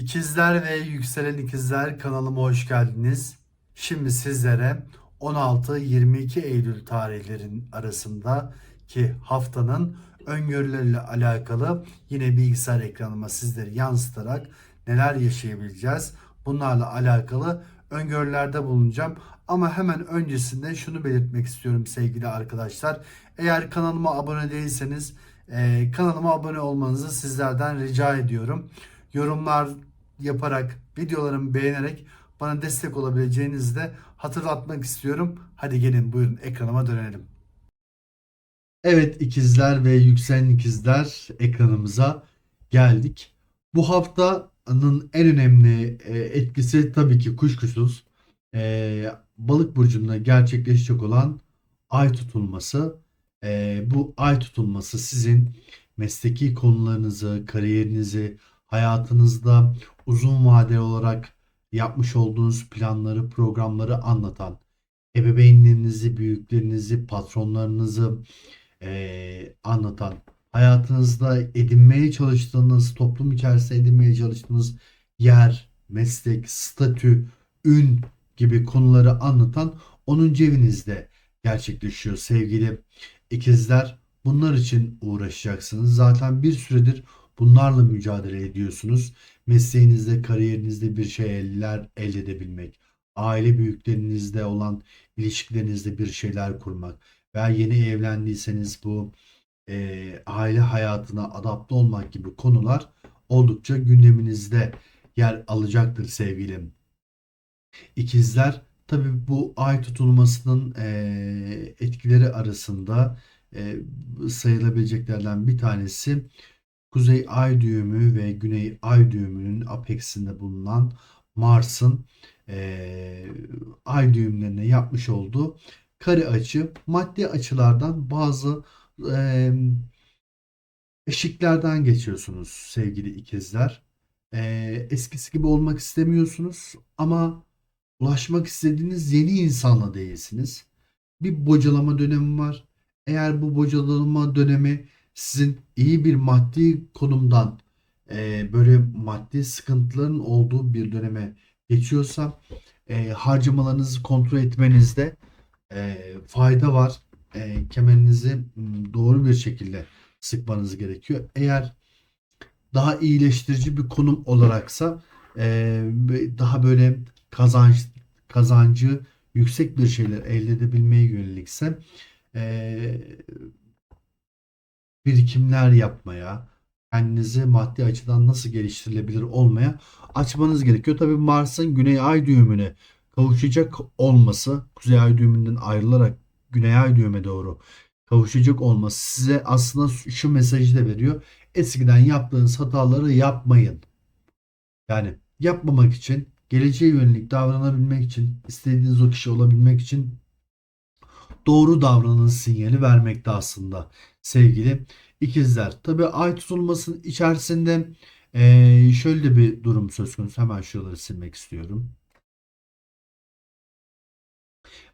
İkizler ve Yükselen İkizler kanalıma hoş geldiniz. Şimdi sizlere 16-22 Eylül tarihlerin arasındaki haftanın öngörüleriyle alakalı yine bilgisayar ekranıma sizleri yansıtarak neler yaşayabileceğiz bunlarla alakalı öngörülerde bulunacağım. Ama hemen öncesinde şunu belirtmek istiyorum sevgili arkadaşlar. Eğer kanalıma abone değilseniz kanalıma abone olmanızı sizlerden rica ediyorum. Yorumlar yaparak, videolarımı beğenerek bana destek olabileceğinizi de hatırlatmak istiyorum. Hadi gelin buyurun ekranıma dönelim. Evet ikizler ve yükselen ikizler ekranımıza geldik. Bu haftanın en önemli e, etkisi tabii ki kuşkusuz e, balık burcunda gerçekleşecek olan ay tutulması. E, bu ay tutulması sizin mesleki konularınızı, kariyerinizi, hayatınızda uzun vadeli olarak yapmış olduğunuz planları, programları anlatan, ebeveynlerinizi, büyüklerinizi, patronlarınızı eee, anlatan, hayatınızda edinmeye çalıştığınız, toplum içerisinde edinmeye çalıştığınız yer, meslek, statü, ün gibi konuları anlatan 10. evinizde gerçekleşiyor sevgili ikizler. Bunlar için uğraşacaksınız. Zaten bir süredir bunlarla mücadele ediyorsunuz. Mesleğinizde, kariyerinizde bir şeyler elde edebilmek, aile büyüklerinizle olan ilişkilerinizde bir şeyler kurmak veya yeni evlendiyseniz bu e, aile hayatına adapte olmak gibi konular oldukça gündeminizde yer alacaktır sevgilim. İkizler tabii bu ay tutulmasının e, etkileri arasında e, sayılabileceklerden bir tanesi Kuzey ay düğümü ve Güney ay düğümünün apeksinde bulunan Mars'ın e, ay düğümlerine yapmış olduğu kare açı maddi açılardan bazı e, eşiklerden geçiyorsunuz sevgili ikizler. E, eskisi gibi olmak istemiyorsunuz ama ulaşmak istediğiniz yeni insanla değilsiniz. Bir bocalama dönemi var. Eğer bu bocalama dönemi sizin iyi bir maddi konumdan e, böyle maddi sıkıntıların olduğu bir döneme geçiyorsa e, harcamalarınızı kontrol etmenizde e, fayda var. E, kemerinizi doğru bir şekilde sıkmanız gerekiyor. Eğer daha iyileştirici bir konum olaraksa e, daha böyle kazanç kazancı yüksek bir şeyler elde edebilmeye yönelikse e, birikimler yapmaya, kendinizi maddi açıdan nasıl geliştirilebilir olmaya açmanız gerekiyor. Tabii Mars'ın Güney Ay düğümüne kavuşacak olması, Kuzey Ay düğümünden ayrılarak Güney Ay düğüme doğru kavuşacak olması size aslında şu mesajı da veriyor. Eskiden yaptığınız hataları yapmayın. Yani yapmamak için, geleceğe yönelik davranabilmek için, istediğiniz o kişi olabilmek için doğru davranın sinyali vermekte aslında sevgili ikizler. Tabi ay tutulmasının içerisinde eee, şöyle de bir durum söz konusu. Hemen şuraları silmek istiyorum.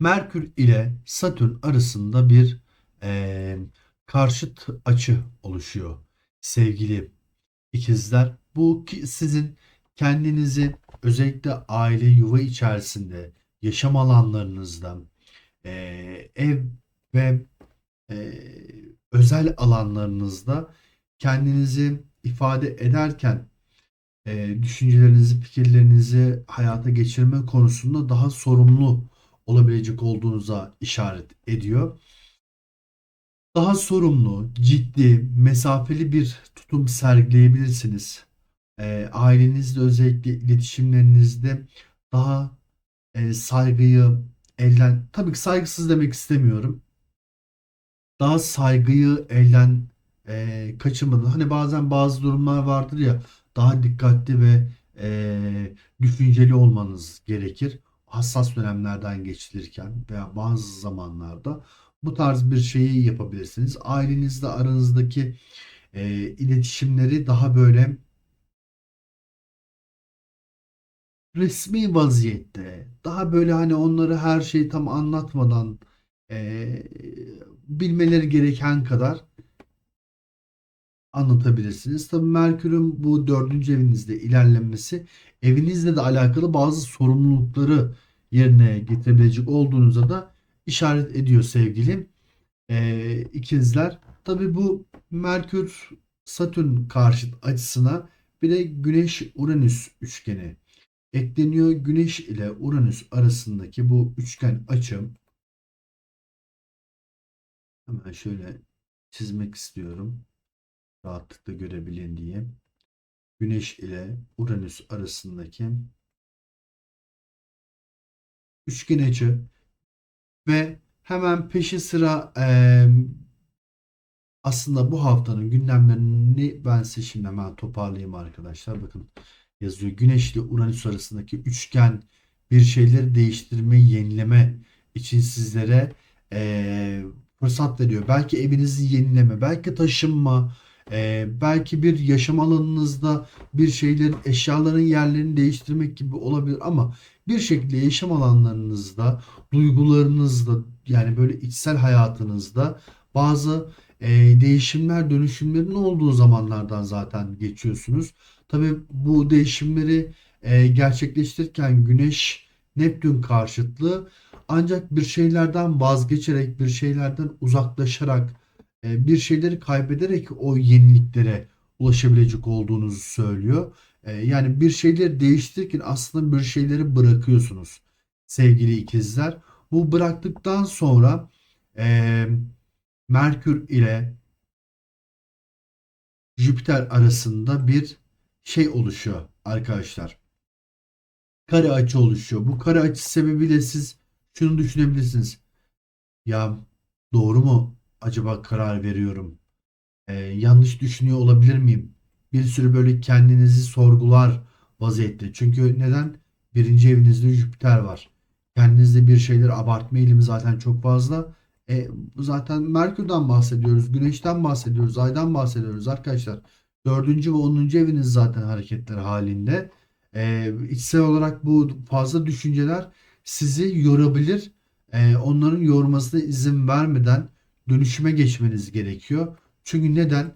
Merkür ile Satürn arasında bir eee, karşıt açı oluşuyor sevgili ikizler. Bu sizin kendinizi özellikle aile yuva içerisinde yaşam alanlarınızda eee, ev ve eee, özel alanlarınızda kendinizi ifade ederken eee, düşüncelerinizi, fikirlerinizi hayata geçirme konusunda daha sorumlu olabilecek olduğunuza işaret ediyor. Daha sorumlu, ciddi, mesafeli bir tutum sergileyebilirsiniz. Eee, ailenizle özellikle iletişimlerinizde daha eee, saygıyı elden, tabii ki saygısız demek istemiyorum. Daha saygıyı elden eee kaçırmadan. Hani bazen bazı durumlar vardır ya daha dikkatli ve eee, düşünceli olmanız gerekir. Hassas dönemlerden geçilirken veya bazı zamanlarda bu tarz bir şeyi yapabilirsiniz. Ailenizle aranızdaki eee, iletişimleri daha böyle resmi vaziyette daha böyle hani onları her şeyi tam anlatmadan eee, bilmeleri gereken kadar anlatabilirsiniz. Tabii Merkür'ün bu dördüncü evinizde ilerlemesi evinizle de alakalı bazı sorumlulukları yerine getirebilecek olduğunuza da işaret ediyor sevgili e, ikizler. Tabii bu Merkür Satürn karşıt açısına bir de Güneş Uranüs üçgeni ekleniyor. Güneş ile Uranüs arasındaki bu üçgen açım hemen şöyle çizmek istiyorum. Rahatlıkla görebilin diye. Güneş ile Uranüs arasındaki üçgen açı ve hemen peşi sıra eee, aslında bu haftanın gündemlerini ben size şimdi hemen toparlayayım arkadaşlar. Bakın yazıyor. Güneş ile Uranüs arasındaki üçgen bir şeyleri değiştirme, yenileme için sizlere eee, fırsat veriyor. Belki evinizi yenileme, belki taşınma, eee, belki bir yaşam alanınızda bir şeylerin, eşyaların yerlerini değiştirmek gibi olabilir ama bir şekilde yaşam alanlarınızda, duygularınızda yani böyle içsel hayatınızda bazı e, değişimler, dönüşümlerin olduğu zamanlardan zaten geçiyorsunuz. Tabii bu değişimleri e, gerçekleştirirken Güneş Neptün karşıtlığı ancak bir şeylerden vazgeçerek, bir şeylerden uzaklaşarak, e, bir şeyleri kaybederek o yeniliklere ulaşabilecek olduğunuzu söylüyor. E, yani bir şeyleri değiştirirken aslında bir şeyleri bırakıyorsunuz sevgili ikizler. Bu bıraktıktan sonra e, Merkür ile Jüpiter arasında bir şey oluşuyor arkadaşlar. Kare açı oluşuyor. Bu kare açı sebebiyle siz şunu düşünebilirsiniz. Ya doğru mu acaba karar veriyorum? Ee, yanlış düşünüyor olabilir miyim? Bir sürü böyle kendinizi sorgular vaziyette. Çünkü neden? Birinci evinizde Jüpiter var. Kendinizde bir şeyleri abartma eğilimi zaten çok fazla. E, zaten Merkür'den bahsediyoruz, Güneş'ten bahsediyoruz, Ay'dan bahsediyoruz arkadaşlar. Dördüncü ve onuncu eviniz zaten hareketler halinde. E, içsel olarak bu fazla düşünceler sizi yorabilir. E, onların yormasına izin vermeden dönüşüme geçmeniz gerekiyor. Çünkü neden?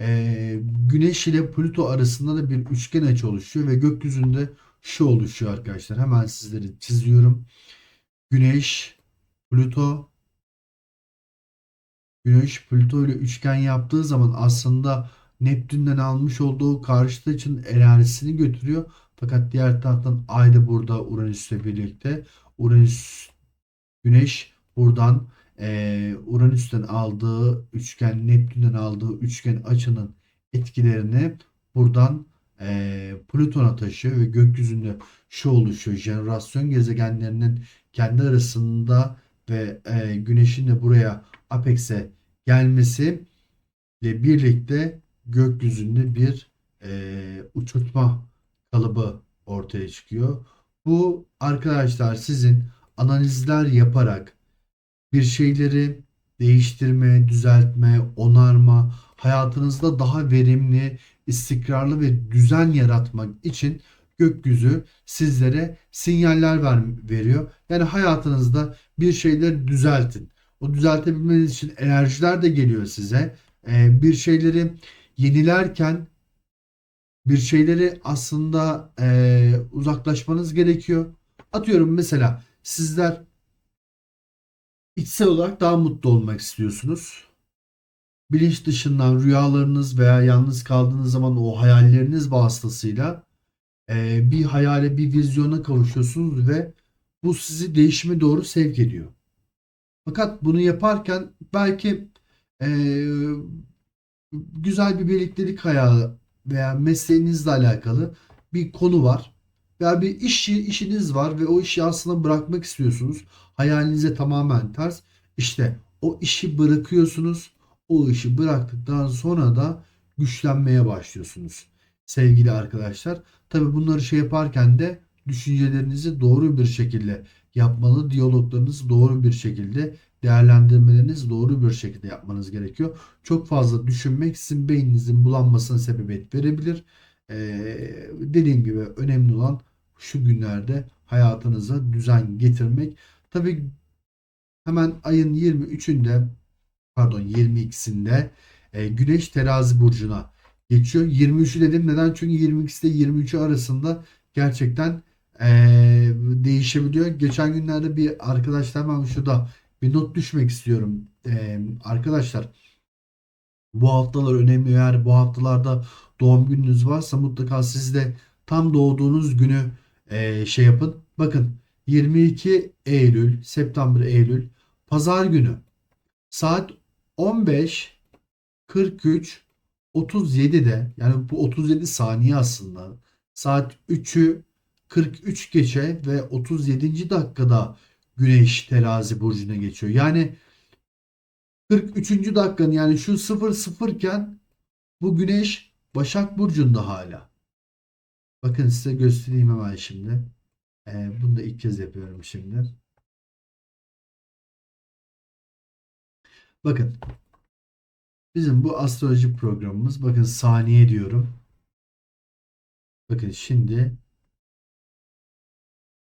E, Güneş ile Plüto arasında da bir üçgen açı oluşuyor ve gökyüzünde şu oluşuyor arkadaşlar. Hemen sizleri çiziyorum. Güneş, Plüto, Güneş Plüto ile üçgen yaptığı zaman aslında Neptün'den almış olduğu karşıt açının enerjisini götürüyor. Fakat diğer taraftan Ay da burada Uranüs'le birlikte. Uranüs Güneş buradan e, Uranüs'ten aldığı üçgen, Neptün'den aldığı üçgen açının etkilerini buradan e, Plüton'a taşıyor ve gökyüzünde şu oluşuyor. Jenerasyon gezegenlerinin kendi arasında ve e, Güneş'in de buraya Apex'e gelmesi ile birlikte gökyüzünde bir e, uçurtma kalıbı ortaya çıkıyor. Bu arkadaşlar sizin analizler yaparak bir şeyleri değiştirme, düzeltme, onarma, hayatınızda daha verimli, istikrarlı ve düzen yaratmak için gökyüzü sizlere sinyaller ver, veriyor. Yani hayatınızda bir şeyleri düzeltin. O düzeltebilmeniz için enerjiler de geliyor size. Ee, bir şeyleri yenilerken bir şeyleri aslında e, uzaklaşmanız gerekiyor. Atıyorum mesela sizler içsel olarak daha mutlu olmak istiyorsunuz. Bilinç dışından rüyalarınız veya yalnız kaldığınız zaman o hayalleriniz vasıtasıyla e, bir hayale, bir vizyona kavuşuyorsunuz ve bu sizi değişime doğru sevk ediyor. Fakat bunu yaparken belki e, güzel bir birliktelik hayali veya mesleğinizle alakalı bir konu var. Veya bir iş işiniz var ve o işi aslında bırakmak istiyorsunuz. Hayalinize tamamen ters. İşte o işi bırakıyorsunuz. O işi bıraktıktan sonra da güçlenmeye başlıyorsunuz. Sevgili arkadaşlar. Tabi bunları şey yaparken de düşüncelerinizi doğru bir şekilde yapmalı. Diyaloglarınızı doğru bir şekilde değerlendirmelerinizi doğru bir şekilde yapmanız gerekiyor. Çok fazla düşünmek sizin beyninizin bulanmasına sebebiyet verebilir. Ee, dediğim gibi önemli olan şu günlerde hayatınıza düzen getirmek. Tabi hemen ayın 23'ünde pardon 22'sinde E, Güneş terazi burcuna geçiyor. 23'ü dedim neden? Çünkü 22'si de 23'ü arasında gerçekten e, değişebiliyor. Geçen günlerde bir arkadaşlar ben şurada bir not düşmek istiyorum. E, arkadaşlar bu haftalar önemli. Eğer bu haftalarda doğum gününüz varsa mutlaka siz de tam doğduğunuz günü e, şey yapın. Bakın 22 Eylül, September Eylül Pazar günü saat 15 43 37'de yani bu 37 saniye aslında saat 3'ü 43 geçe ve 37. dakikada Güneş terazi burcuna geçiyor. Yani 43. dakikanın yani şu 0 iken bu Güneş Başak Burcu'nda hala. Bakın size göstereyim hemen şimdi. Ee, bunu da ilk kez yapıyorum şimdi. Bakın. Bizim bu astroloji programımız bakın saniye diyorum. Bakın şimdi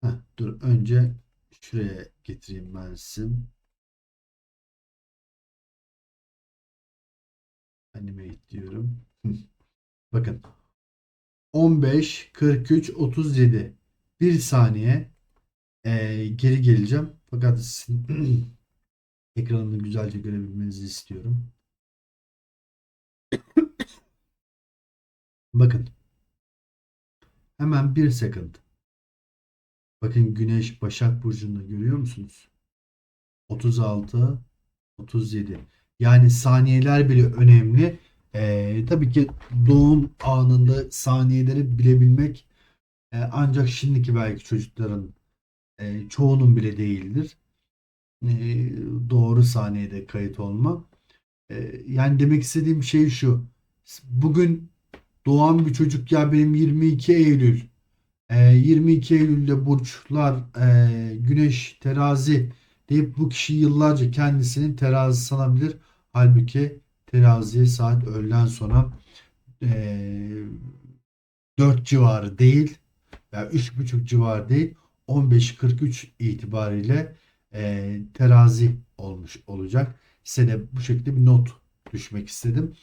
Heh, dur önce şuraya getireyim ben size. Animate diyorum. Bakın 15 43 37 bir saniye Ee, geri geleceğim. Fakat sizin ekranımı güzelce görebilmenizi istiyorum. Bakın. Hemen bir second. Bakın Güneş Başak Burcu'nda görüyor musunuz? 36, 37. Yani saniyeler bile önemli. Ee, tabii ki doğum anında saniyeleri bilebilmek e, ancak şimdiki belki çocukların e, çoğunun bile değildir. E, doğru saniyede kayıt olma. E, yani demek istediğim şey şu. Bugün doğan bir çocuk ya benim 22 Eylül 22 Eylül'de burçlar e, Güneş terazi deyip bu kişi yıllarca kendisinin terazi sanabilir. Halbuki terazi saat öğleden sonra e, 4 civarı değil veya 3.30 civarı değil 15.43 itibariyle e, terazi olmuş olacak. Size de bu şekilde bir not düşmek istedim.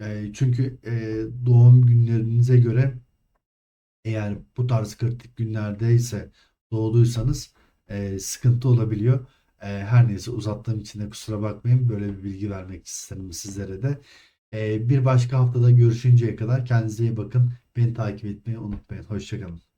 E, çünkü e, doğum günlerinize göre eğer bu tarz kritik günlerdeyse doğduysanız e, sıkıntı olabiliyor. E, her neyse uzattığım için de kusura bakmayın. Böyle bir bilgi vermek isterim sizlere de. E, bir başka haftada görüşünceye kadar kendinize iyi bakın. Beni takip etmeyi unutmayın. Hoşçakalın.